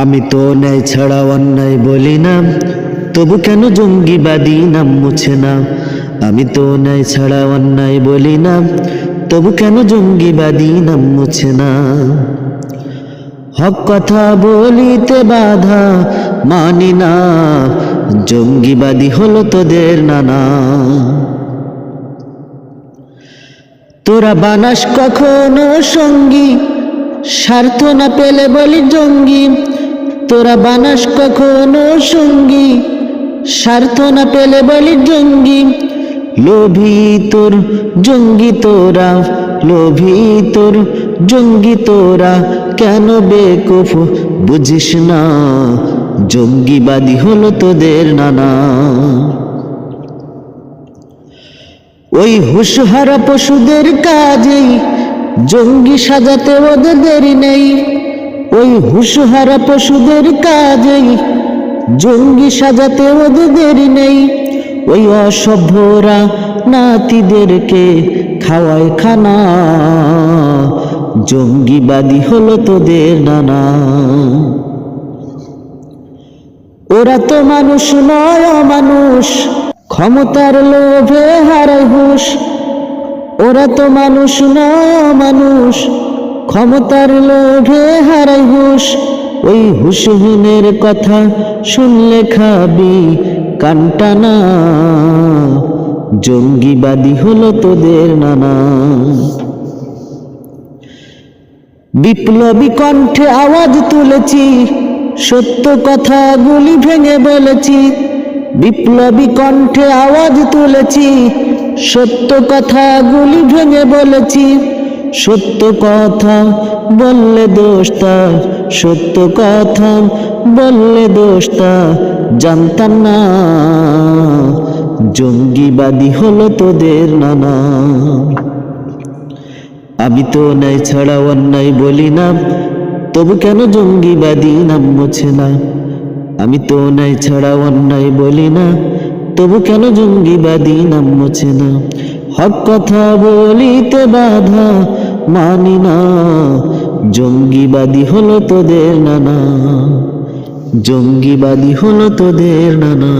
আমি তো ন্যায় ছাড়া অন্যায় বলি না, তবু কেন জঙ্গিবাদী নাম মুছে না? আমি তো ন্যায় ছাড়া অন্যায় বলি না, তবু কেন জঙ্গিবাদী নাম মুছে না? হক কথা বলিতে বাধা মানি না, জঙ্গিবাদী হলো তোদের নানা। তোরা বানাস কখনো সঙ্গী, স্বার্থ না পেলে বলি জঙ্গি তোরা বানাস কখনো সঙ্গী, স্বার্থ না পেলে বলি জঙ্গি। লোভী তোর জঙ্গি তোরা, লোভী তোর জঙ্গি তোরা, কেন বেকুফ বুঝিস না, জঙ্গিবাদী হলো তোদের নানা। ওই হুশহারা পশুদের কাজেই জঙ্গি সাজাতে ওদের দেরি নেই। ওই হুশহারা পশুদের কাজেই জঙ্গি সাজাতে ওদের নেই। ওই অসভ্যরা নাতিদেরকে খাওয়ায় খানা। জঙ্গিবাদী হলো তোদের নানা। ওরা তো মানুষ নয় মানুষ ক্ষমতার লোভে হারায় হুশ। ওরা তো মানুষ নয় মানুষ ক্ষমতার লোভে হারাই হুশ। ওই হুশহীনের কথা শুনলে খাবি কানটানা। জঙ্গিবাদী হলো তোদের নানা। বিপ্লবী কণ্ঠে আওয়াজ তুলেছি, সত্য কথাগুলি ভেঙে বলেছি। বিপ্লবী কণ্ঠে আওয়াজ তুলেছি, সত্য কথাগুলি ভেঙে বলেছি। সত্য কথা বললে দোষটা সত্য কথা বললে দোষটা জানতাম না, জঙ্গিবাদী হলো তোদের নানা। আমি তো ন্যায় ছাড়া অন্যায় বলি না, তবু কেন জঙ্গিবাদী নাম মোছে না? আমি তো ন্যায় ছাড়া অন্যায় বলি না, তবু কেন জঙ্গিবাদী নাম মোছে না? হক কথা বলিতে বাধা মানি না জঙ্গিবাদী হলো তোদের নানা জঙ্গিবাদী হলো তোদের নানা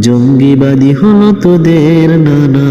জঙ্গিবাদী হলো তোদের নানা।